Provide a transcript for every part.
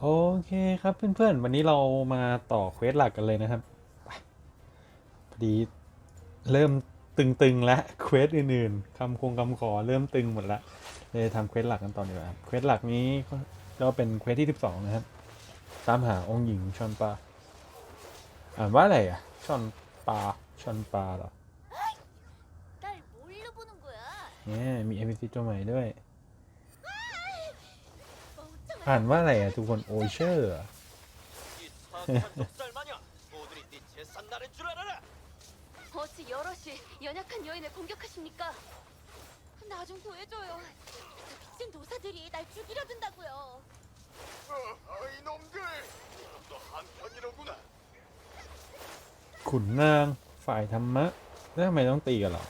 โอเคครับเพื่อนๆ วันนี้เรามาต่อเควสหลักกันเลยนะครับ พอดีเริ่มตึงๆแล้วเควสอื่นๆคำคงคำขอเริ่มตึงหมดละเลยทำเควสหลักกันต่อดีกว่าเควสหลักนี้ก็เป็นเควสที่ 12 นะครับ ตามหาองค์หญิงชอนปาอ่านว่าอะไรอะชอนปาชอนปาเหรอเนี่ยมีเอพิซีตัวใหม่ด้วย อ่านว่าอะไรอะทุกคนโอเชอร์ขุนนางฝ่ายธรรมะแล้วทำไมต้องตีกันหรอ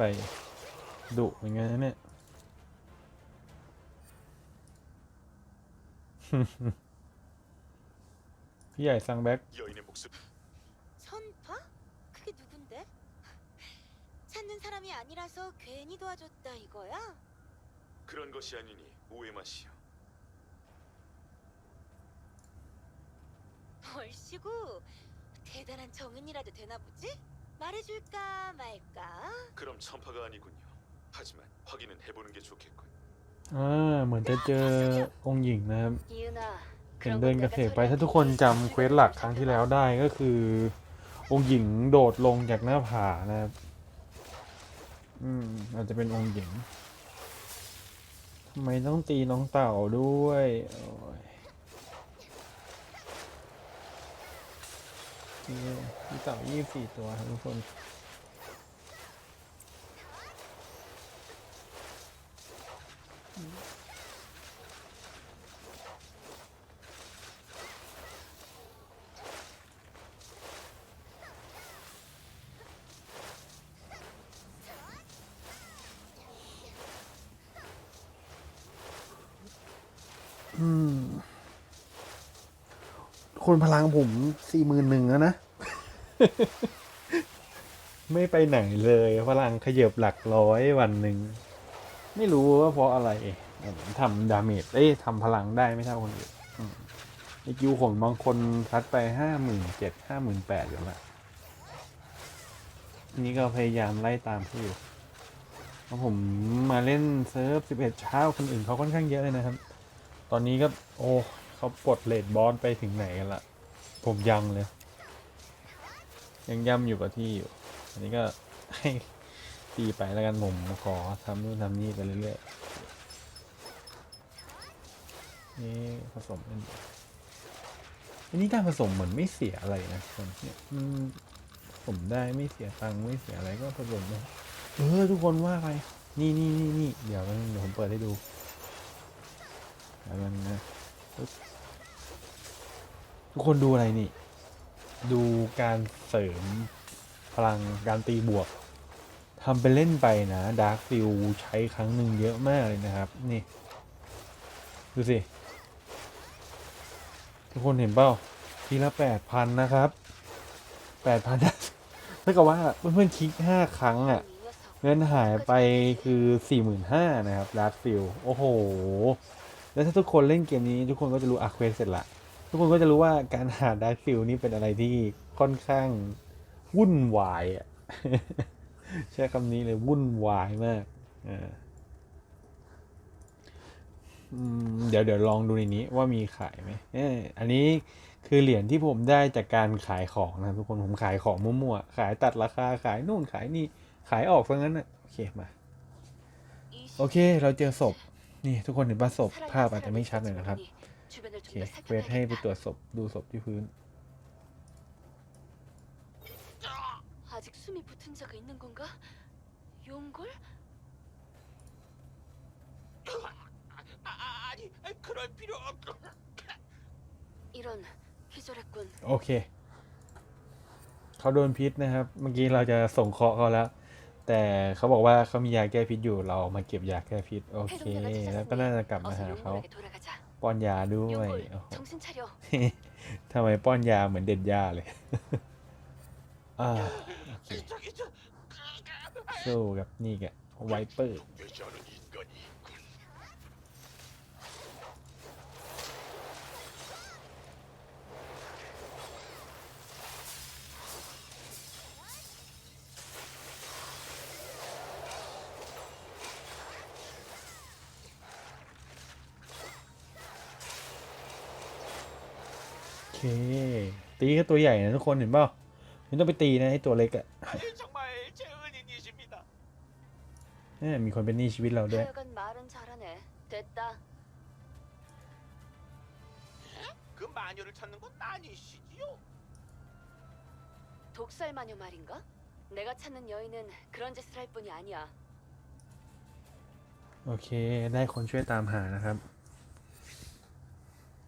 by độ mình 알쌍백 여인의 목숨 선파? 그게 누군데? 찾는 사람이 아니라서 괜히 도와줬다 이거야? 그런 것이 아니니 오해 마시오 얼씨구 대단한 정인이라도 되나 보지? 말해줄까 말까? 그럼 천파가 아니군요 하지만 확인은 해보는 게 좋겠군 อ่า เหมือนจะเจอองค์หญิงนะครับ 이은아 เห็นเดินกระเพกไปถ้าทุกคนจำเควสหลักครั้งที่แล้วได้ก็คือ องค์หญิงโดดลงจากหน้าผานะครับ อืม อาจจะเป็นองค์หญิงทำไมต้องตีน้องเต่าด้วยโอ้ย ตีตีเต่ายี่สี่ตัวครับทุกคนอืม คนพลังผมสี่หมื่นหนึ่งแล้วนะ ไม่ไปไหนเลยพลังขยับหลักร้อยวันหนึ่ง ไม่รู้ว่าเพราะอะไรผมทำดาเมจเอ้ยทำพลังได้ไม่เท่าคนอื่นไอคิวผมบางคนพัดไปห้าหมื่นเจ็ดห้าหมื่นแปดอยู่ละนี่ก็พยายามไล่ตามเขาอยู่เพราะผมมาเล่นเซิร์ฟสิบเอ็ดเช้าคนอื่นเขาค่อนข้างเยอะเลยนะครับ ตอนนี้ก็โอ้ เขาปลดเลดบอสไปถึงไหนกันละผมยังเลย ยังย่ำอยู่กับที่อยู่ อันนี้ก็ให้ตีไปแล้วกันผมขอทำนู่นทำนี่ไปเรื่อยๆนี่ผสมอันนี้อันนี้การผสมเหมือนไม่เสียอะไรนะคนเนี่ยผมได้ไม่เสียตังค์ไม่เสียอะไรก็ผสมเลยเออทุกคนว่าไปนี่นี่นี่นี่เดี๋ยวเดี๋ยวผมเปิดให้ดูแล้วมันนะ ทุกคนดูอะไรนี่ ดูการเสริมพลังการตีบวกทำไปเล่นไปนะดาร์คฟิวใช้ครั้งหนึ่งเยอะมากเลยนะครับ นี่ ดูสิ ทุกคนเห็นเปล่าทีละแปดพันนะครับแปดพันถ้าากับว่าเพื่อนๆคลิกห้าครั้งอะ่ะ เงินหายไปคือสี่หมื่นห้านะครับดาร์คฟิวโอ้โห แล้วถ้าทุกคนเล่นเกมนี้ทุกคนก็จะรู้อะเควสเสร็จละ ทุกคนก็จะรู้ว่าการหาดาร์ f ฟิลนี่เป็นอะไรที่ค่อนข้างวุ่นวายอะใช้คำนี้เลยวุ่นวายมากอ่าเดี๋ยวเดี๋ยวลองดูในนี้ว่ามีขายไหมเอออันนี้คือเหรียญที่ผมได้จากการขายของนะทุกคนผมขายของมั่วๆ ขายตัดราคาขายนู่นขายนี่ขายออกซะงั้นอะโอเคมา โอเค เราเจอศพ นี่ทุกคนเห็นป่ะศพ 살아있는 ภาพอาจจะ 사람이 ไม่ชัดหน่อย 있을지 นะครับ 모르니 주변을 โอเค 좀 더 เวทให้ไปตร 살펴봐야겠다. วจศพดูศพที่พื้น 아직 숨이 붙은 자가 있는 건가? 용골? 아, 아니 그럴 필요 없 이런 기절했군. โอเค เขาโดนพิษนะครับ เมื่อกี้เราจะส่งเคราะห์เขาแล้ว แต่เขาบอกว่าเขามียาแก้พิษอยู่เรามาเก็บยาแก้พิษโอเค แล้วก็น่าจะกลับมาหาเขาป้อนยาด้วยทำไมป้อนยาเหมือนเด็ดยาเลยสู้กับนี่แกไวเปอร์ เค ตีก็ตัวใหญ่นะทุกคนเห็นเปล่าไม่ต้องไปตีนะไอ้ตัวเล็กอะ 아니 정말 제 은인이십니다. เนี่ยมีคนเป็นหนี้ชีวิตเราด้วย 하여간 말은 잘하네. 됐다. 그 마녀를 찾는 건 아니시지요? 독살 마녀 말인가? 내가 찾는 여인은 그런 짓을 할 뿐이 아니야. โอเค ได้คนช่วยตามหานะครับ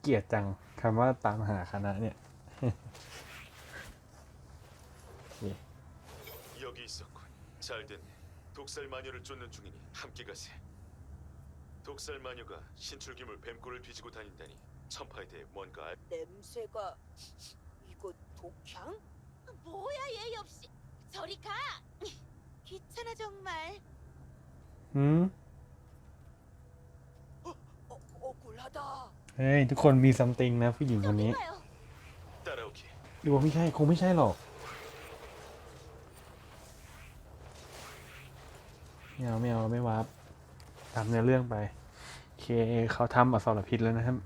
เกลียดจัง คำว่าตามหาคณะเนี่ย 여기 있었군. 잘 됐네. 독살 마녀를 쫓는 중이니 함께 가세. 독살 마녀가 신출귀물 뱀꼬를 뒤지고 다닌다니 천파에 대해 뭔가 알... 냄새가 이거 독향? 뭐야 예의 없이. 저리 가. 귀찮아 정말. หืม 어, 억울하다. เฮ้ย ทุกคนมีซัมติงนะผู้หญิงคนนี้ดูว่าไม่ใช่ คงไม่ใช่หรอกไม่เอาไม่เอาไม่วาฟทำตเนื้อเรื่องไปเค เขาทำอับสรพิษแล้วนะครับ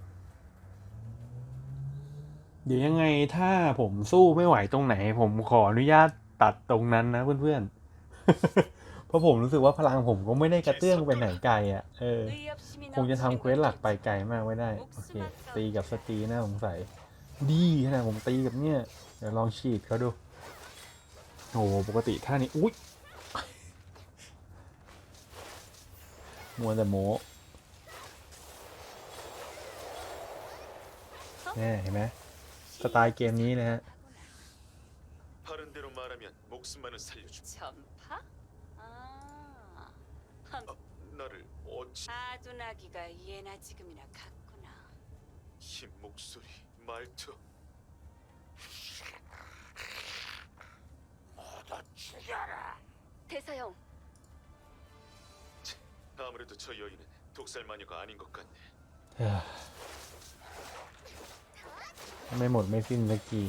เดี๋ยวยังไงถ้าผมสู้ไม่ไหวตรงไหน ผมขออนุญาตตัดตรงนั้นนะเพื่อนๆ เพราะผมรู้สึกว่าพลังผมก็ไม่ได้กระเตื้องไปไหนไกลอะเออคงจะทำเควสหลักไปไกลมากไม่ได้โอเคตีกับสตีนะาสงสัยดีขนาดผมตีกับเนี่ยเดี๋ยวลองฉีดเขาดูโอ้ปกติท่านี้อุ้ยมัวแต่โมนี่เห็นไหมสไตล์เกมนี้นะฮะ 바른 대로 말하면 목숨만은 살려줌. 전파? 아. 어, 나를 어찌 아두나기가 예나 지금이나 같구나. 흰 목소리, 말투. 대사형, 아무래도 저 여인은 독살 마녀가 아닌 것 같네. เฮ้ยไม่หมดไม่สิ้นสักที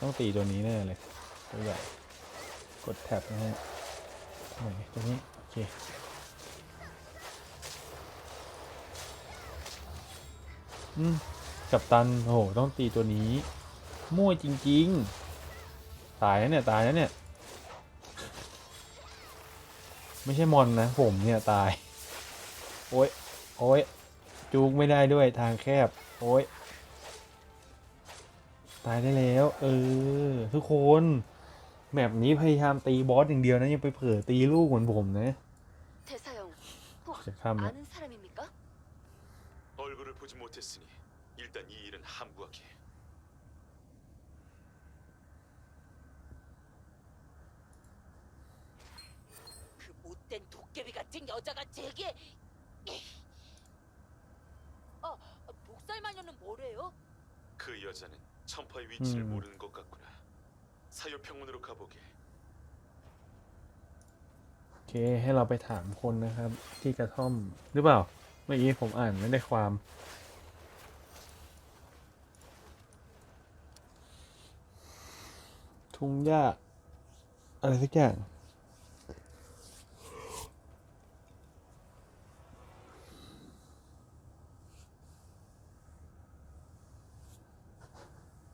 ต้องตีตัวนี้แน่เลย ตัวใหญ่ กดแท็บนะฮะตัวนี้ โอเคอืมกับตัน โอ้โห ต้องตีตัวนี้ มั่วจริง ๆ ตายแล้วเนี่ย ตายแล้วเนี่ย ไม่ใช่มอนนะ ผมเนี่ย ตาย โอ้ย โอ้ย จูงไม่ได้ด้วยทางแคบ โอ้ย ตายได้แล้ว เออ ทุกคน แมปนี้พยายามตีบอสอย่างเดียวนะ ยังไปเผลอตีลูกเหมือนผมนะ 대사형, 혹 จะข้ามแล้ว 아는 사람입니까? 얼굴을 보지 못했으니 일단 이 일은 함구하게. 그 못된 도깨비 같은 여자가 제게 아, 독살 마녀는 뭐래요? 그 여자는 천파의 위치를 음. 모르는 것 같구나. 사유평원으로 가보게. โอเค ให้เราไปถามคนนะครับ ที่กระท่อม หรือเปล่า เมื่อกี้ผมอ่านไม่ได้ความ ทุ่งหญ้า อะไรสักอย่าง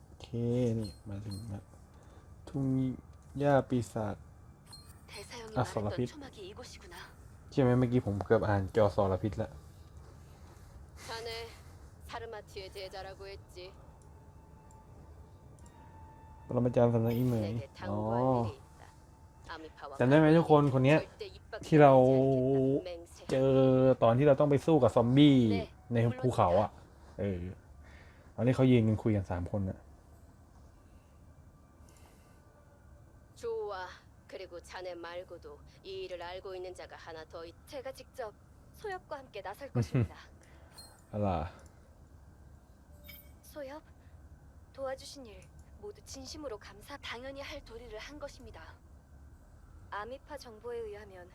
โอเค นี่ มาถึงแล้ว ทุ่งหญ้าปีศาจ 대사형이 아, 말했던 설라핏. 초막이 이곳이구나. ใช่ไหมเมื่อกี้ผมเกือบอ่านจอสอรพิษแล้ว 자네 사르마티의 제자라고 했지. ปรมาจารย์สำนักอีเหมย 내게 อ๋อ 당부할 일이 있다. 아미파와 จำได้ไหมทุกคนคนเนี้ย 절대 입 밖에 ที่เรา 나오지 않겠다. 맹세. เจอตอนที่เราต้องไปสู้กับซอมบี้ เน่ ในภูเขาอ่ะ เออตอนนี้เขายืนกันคุยกันสามคนอ่ะ 좋아. 그리고 자네 말고도 이 일을 알고 있는 자가 하나 더 있. 제가 직접 소엽과 함께 나설 것입니다. อะไร 소엽? 도와주신 일 모두 진심으로 감사 당연히 할 도리를 한 것입니다. 아미파 정보에 의하면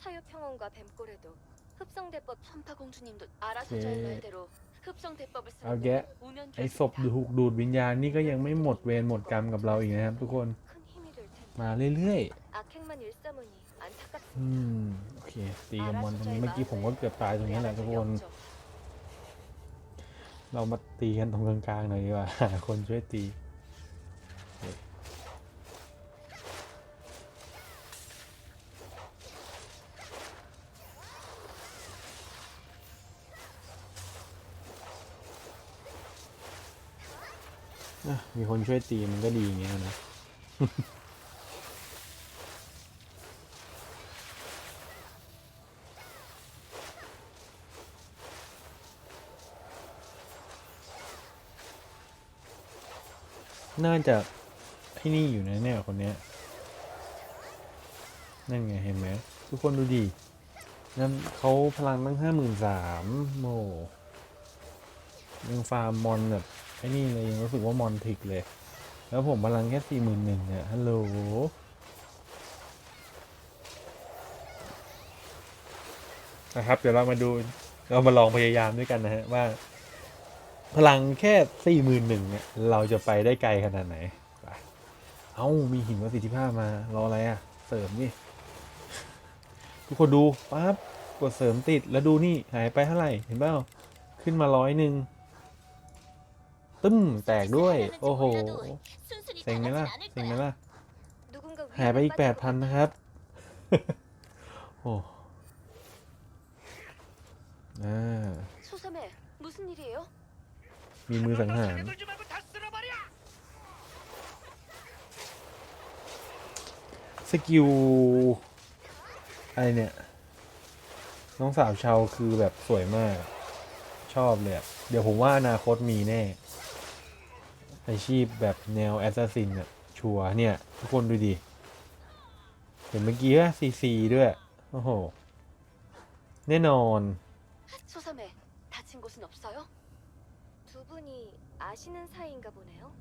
사유평원과 뱀골에도 흡성대법 선파공주님도 아라소저의 네. 말대로 흡성대법을 เอา 쓰는 แกะ 우면 ไอศพถูกดูดวิญญาณนี่ก็ยังไม่หมดเวรหมดกรรมกับเราอีกนะครับทุกคน 큰 힘이 될 텐데 มาเรื่อยๆ อืม โอเค ตีกับมอนตรงนี้เมื่อกี้ผมก็เกือบตายตรงนี้แหละทุกคน เรามาตีกันตรงกลางๆหน่อยดีกว่าคนช่วยตีมีคนช่วยตีมันก็ดีอย่างเงี้ยนะ น่าจะไอ้นี่อยู่นะเนี่ยคนเนี้ยนั่นไงเห็นไหมทุกคนดูดินั่นเขาพลังตั้งห้าหมื่นสามโมยังฟาร์มมอนแบบไอ้นี่เลยยังรู้สึกว่ามอนทิกเลย แล้วผมพลังแค่สี่หมื่นหนึ่งเนี่ยฮัลโหลนะครับ เดี๋ยวเรามาดูเรามาลองพยายามด้วยกันนะฮะว่า พลังแค่สี่หมื่นหนึ่งเนี่ยเราจะไปได้ไกลขนาดไหนเอ้ามีหินประสิทธิภาพมารออะไรอะ่ะ เสริมนี่ ทุกคนดูปั๊บกดเสริมติดแล้วดูนี่หายไปเท่าไหร่เห็นเปล่าขึ้นมาร้อยหนึ่งตึ้มแตกด้วย โอ้โหเสงไหมล่ะเสงไหมล่ะหายไปอีกแปดพันนะครับโอ้อ่า มีมือสังหาร 들지 말고 다 쓸어버려. สกิล อะไรเนี่ย น้องสาวชาวคือแบบสวยมาก ชอบเลยอะเดี๋ยวผมว่าอนาคตมีแน่ อาชีพแบบแนวแอสซัสซินอะชัวร์เนี่ย ทุกคนดูดิ เห็นเมื่อกี้ว่าซีซีด้วย โอ้โห แน่นอน 소삼해 다친 곳은 없어요? 두 분이 아시는 사이인가 보네요.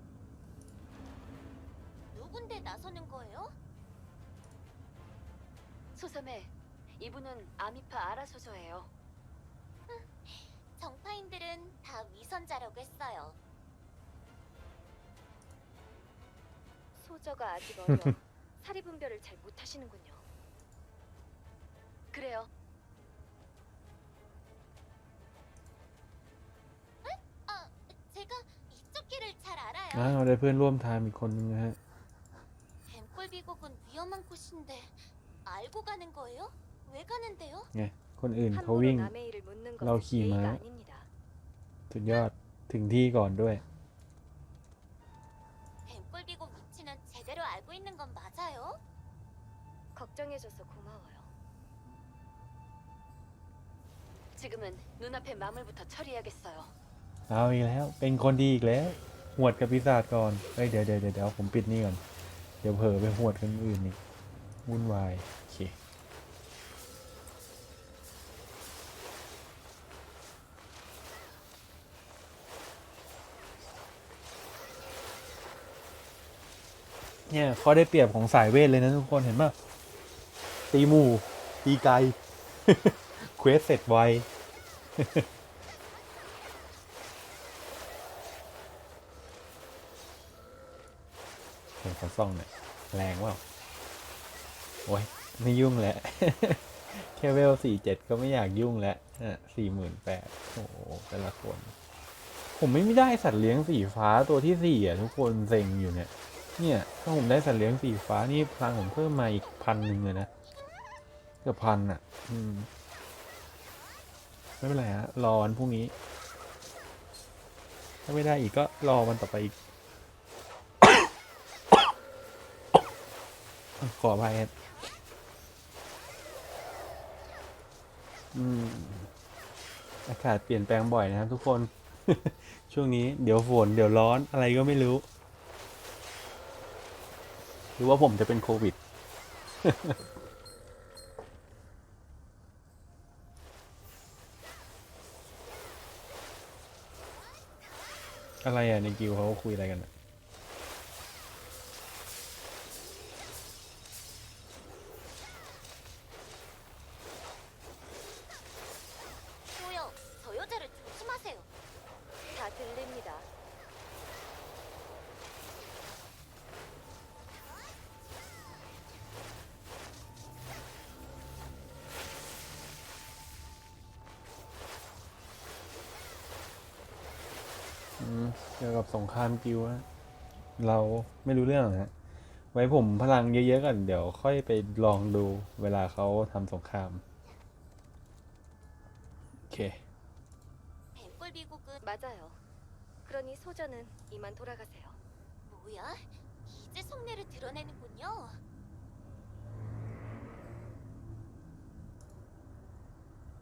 누군데 나서는 거예요? 소삼해 이분은 아미파 아라소저예요. 정파인들은 다 위선자라고 했어요. 소저가 아직 어려 사리 분별을 잘 못하시는군요. 그래요. อ้า 알아요. วได้เพื่อนร่วมทางอีกคนนึงนะฮะ 뱀골 비곡은 위험한 곳인데 알고 가는 거예요? 왜 가는데요? ไง คนอื่นเขา 함부로 วิ่ง 남의 일을 묻는 건 라오 키 예의가 마요. 아닙니다. สุดยอด ถึงที่ก่อนด้วย 뱀골 비곡 위치는 제대로 알고 있는 건 맞아요? 걱정해줘서 고마워요. 지금은 눈앞의 마물부터 처리해야겠어요. เอาอีกแล้ว เป็นคนดีอีกแล้ว หวดกับปีศาจก่อนเฮ้ยเดี๋ยวเดี๋ยวเดี๋ยวเดี๋ยวผมปิดนี่ก่อน เดี๋ยวเผลอไปหวดกันอื่นอีกวุ่นวายโอเคเนี่ยข้อได้เปรียบของสายเวทเลยนะทุกคนเห็นป่ะตีหมู่ตีไกล เควสเสร็จไว เห็นเขาซ่องเนี่ยแรงว่าโอ้ยไม่ยุ่งแหละแค่เวลสี่เจ็ดก็ไม่อยากยุ่งแล้วสี่หมื่นแปดโอ้โหแต่ละคน ผมไม่ได้สัตว์เลี้ยงสีฟ้าตัวที่สี่อะทุกคนเซ็งอยู่เนี่ย เนี่ยถ้าผมได้สัตว์เลี้ยงสีฟ้านี่พลังผมเพิ่มมาอีกพันหนึ่งเลยนะเกือบพันอะ อืมไม่เป็นไรฮะรอวันพรุ่งนี้ ถ้าไม่ได้อีกก็รอวันต่อไปอีก ขออภัยครับอืมอากาศเปลี่ยนแปลงบ่อยนะครับทุกคน ช่วงนี้เดี๋ยวฝนเดี๋ยวร้อนอะไรก็ไม่รู้ หรือว่าผมจะเป็นโควิด อะไรอะในกิวเขาคุยอะไรกันอะ เกี่ยวกับสงครามกิวอะเราไม่รู้เรื่องฮะ ไว้ผมพลังเยอะๆก่อนเดี๋ยวค่อยไปลองดูเวลาเขาทำสงคราม โอเค 뱀골 비국은 맞아요. 그러니 소저는 이만 돌아가세요. 뭐야? 이제 속내를 드러내는군요.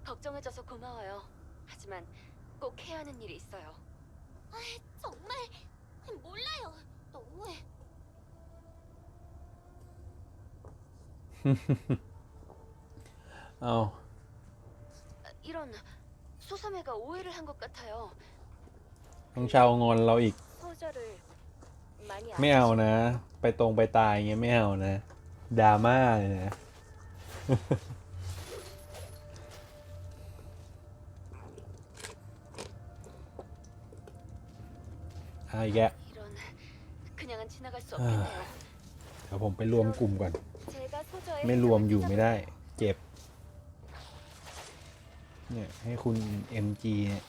걱정해줘서 고마워요. 하지만 꼭 해야 하는 일이 있어요. 정말 몰라요. 너무해.เอา 아, 이런 소섬애가 오해를 한 것 같아요. น้องชาวงอนเราอีก 소저를 많이 ไม่เอา 아끼시나요? นะ ไปตรงไปตายอย่างเงี้ยไม่เอานะดราม่าเลยนะ อาอีกแกะ 이런 그냥은 지나갈 수 아. 없겠네요. เดี๋ยวผมไปรวมกลุ่มก่อน 제가 소저의 ไม่รวม 행적을 อยู่ไม่ได้ 찾아볼게요. เจ็บ เนี่ย ให้คุณ MG เนี่ย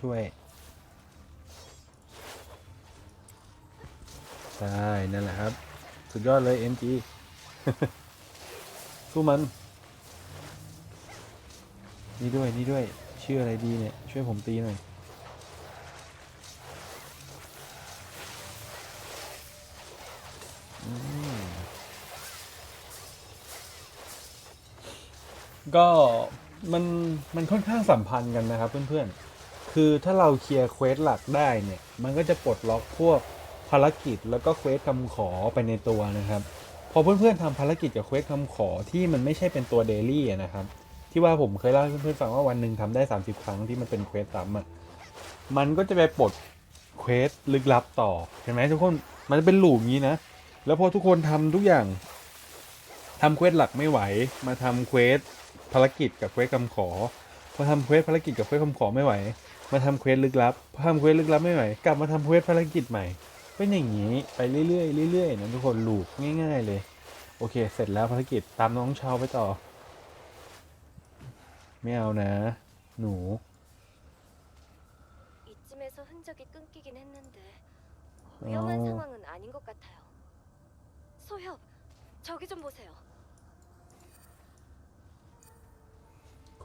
ช่วย ใช่ นั่นแหละครับ สุดยอดเลย MG สู้มัน นี่ด้วย นี่ด้วย ชื่ออะไรดีเนี่ย ช่วยผมตีหน่อย ก็มันมันค่อนข้างสัมพันธ์กันนะครับเพื่อนๆ คือถ้าเราเคลียร์เควสหลักได้เนี่ย มันก็จะปลดล็อกพวกภารกิจแล้วก็เควสคำขอไปในตัวนะครับ พอเพื่อนๆทำภารกิจกับเควสคำขอที่มันไม่ใช่เป็นตัวเดลี่นะครับ ที่ว่าผมเคยเล่าให้เพื่อนๆฟังว่าวันหนึ่งทำได้ 30 ครั้งที่มันเป็นเควสซ้ำอะ มันก็จะไปปลดเควสลึกลับต่อเห็นไหมทุกคนมันเป็นหลูปอย่างนี้นะ แล้วพอทุกคนทำทุกอย่างทำเควสหลักไม่ไหวมาทำเควส ภารกิจกับเควสคำขอ พอทำเควสภารกิจกับเควสคำขอไม่ไหว มาทำเควสลึกลับ พอทำเควสลึกลับไม่ไหว กลับมาทำเควสภารกิจใหม่ เป็นอย่างนี้ไปเรื่อยๆเรื่อยๆนะทุกคนลูกง่าย ๆ เลย โอเค เสร็จแล้วภารกิจตามน้องชาวไปต่อ ไม่เอานะ หนู 이쯤에서 흔적이 끊기긴 했는데 어. 위험한 상황은 아닌 것 같아요. 소협, 저기 좀 보세요. ค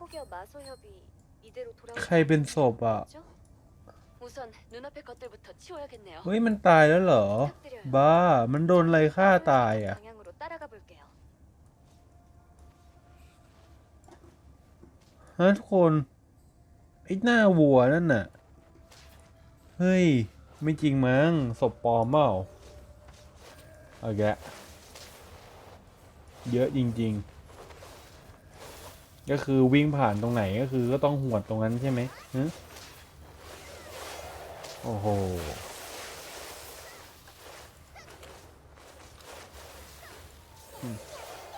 군. 혹여 마소협이 이대로 돌아올 ใครเป็นศพอ่ะ 죠 우선 눈앞의 것들부터 치워야겠네요. เฮ้ย มันตายแล้วเหรอ 부탁드려요. บ้า มันโดนอะไรฆ่าตายอ่ะ 방향으로 따라가 볼게요. ฮะทุกคน ไอ้หน้าวัวนั่นน่ะ เฮ้ย ไม่จริงมั้งศพปลอมเปล่าเอาแกะเยอะจริง ๆ ก็คือวิ่งผ่านตรงไหนก็คือก็ต้องหวดตรงนั้นใช่ไหมโอ้โห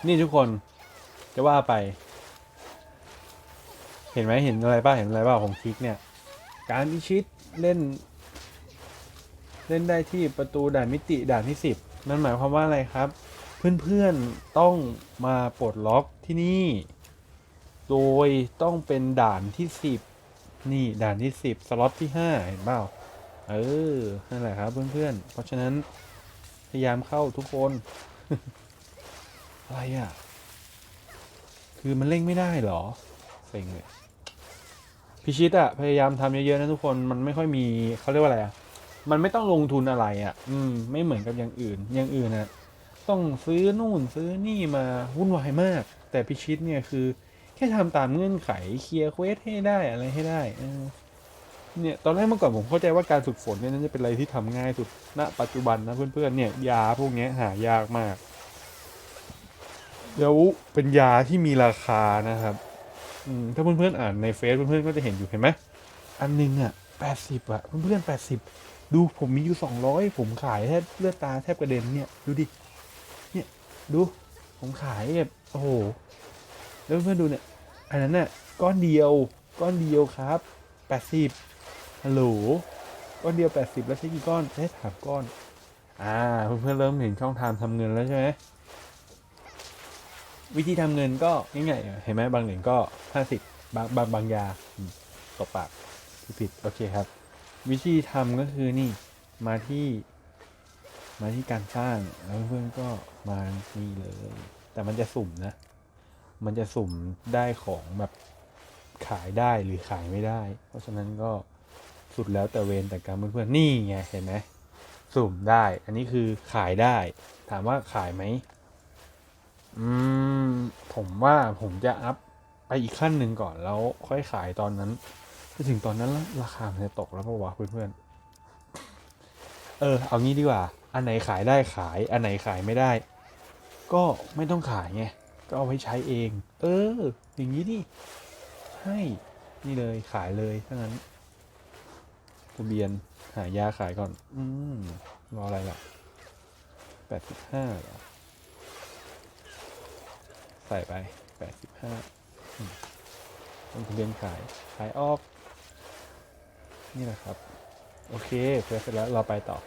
นี่ทุกคนจะว่าไป เห็นไหมเห็นอะไรป่ะเห็นอะไรป่ะของคลิกเนี่ย การพิชิตเล่น เล่นได้ที่ประตูด่านมิติด่านที่สิบนั่นหมายความว่าอะไรครับ เพื่อนๆต้องมาปลดล็อกที่นี่ โดยต้องเป็นด่านที่สิบนี่ด่านที่สิบสล็อตที่ห้าเห็นเปล่าเออ นั่นแหละครับเพื่อนๆ เพราะฉะนั้นพยายามเข้าทุกคน อะไรอะ คือมันเล่งไม่ได้เหรอเซ็งเลยพิชิตอะพยายามทำเยอะๆนะทุกคน มันไม่ค่อยมีเขาเรียกว่าอะไรอะมันไม่ต้องลงทุนอะไรอะอืม ไม่เหมือนกับอย่างอื่น อย่างอื่นนะต้องซื้อนู่นซื้อนี่มาวุ่นวายมาก แต่พิชิตเนี่ยคือ แค่ทำตามเงื่อนไขเคลียร์เควสให้ได้อะไรให้ได้เออเนี่ยตอนแรกเมื่อก่อนผมเข้าใจว่าการฝึกฝนเนี่ยน่าจะเป็นอะไรที่ทำง่ายสุดณปัจจุบันนะเพื่อนๆเนี่ยยาพวกนี้หายากมากแล้วเป็นยาที่มีราคานะครับอืถ้าเพื่อนๆอ่านในเฟซเพื่อนๆก็จะเห็นอยู่เห็นไหมอันหนึงอะแปดสิบอะเพื่อนๆแปดสิบดูผมมีอยู่สองร้อยผมขายแทบเลือดตาแทบกระเด็นเนี่ยดูดิเนี่ยดูผมขายแบบโอ้โหแล้วเพื่อนๆดูเนี่ย อันนั้นน่ะก้อนเดียวก้อนเดียวครับแปดสิบฮัลโหลก้อนเดียวแปดสิบแล้วใช้กี่ก้อนใช้สามก้อน อ่าเพื่อนๆเริ่มเห็นช่องทางทำเงินแล้วใช่ไหมวิธีทำเงินก็ง่ายๆเห็นไหมบางเหรียญก็ห้าสิบบางบางบางยาตบปากที่ผิดโอเคครับ วิธีทำก็คือนี่มาที่มาที่การสร้างแล้วเพื่อนก็มานี่เลย แต่มันจะสุ่มนะ มันจะสุ่มได้ของแบบขายได้หรือขายไม่ได้ เพราะฉะนั้นก็สุดแล้วแต่เวรแต่กรรมเพื่อนๆนี่ไงเห็นไหมสุ่มได้ อันนี้คือขายได้ ถามว่าขายไหมอืมผมว่าผมจะอัพไปอีกขั้นหนึ่งก่อนแล้วค่อยขายตอนนั้นถ้าถึงตอนนั้นราคามันจะตกแล้วปะวะเพื่อนๆเออ เอางี้ดีกว่า อันไหนขายได้ขาย อันไหนขายไม่ได้ ก็ไม่ต้องขายไง ก็เอาไว้ใช้เอง เออ อย่างนี้ดิใช่นี่เลยขายเลยถ้างั้นทะเบียนหายาขายก่อน อืมรออะไรล่ะแปดสิบห้าหรอใส่ไปแปดสิบห้าลงทะเบียนขาย ขายออก นี่แหละครับ โอเคเพื่อเสร็จแล้วเราไปต่อ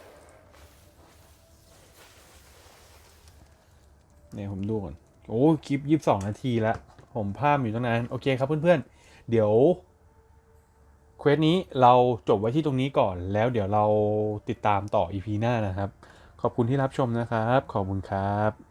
เนี่ยผมดูก่อน โอ้คลิปยี่สิบสองนาทีแล้ว ผมภาพอยู่ตั้งนานโอเคครับเพื่อนๆ เดี๋ยวเควสนี้เราจบไว้ที่ตรงนี้ก่อน แล้วเดี๋ยวเราติดตามต่อ EP หน้านะครับ ขอบคุณที่รับชมนะครับ ขอบคุณครับ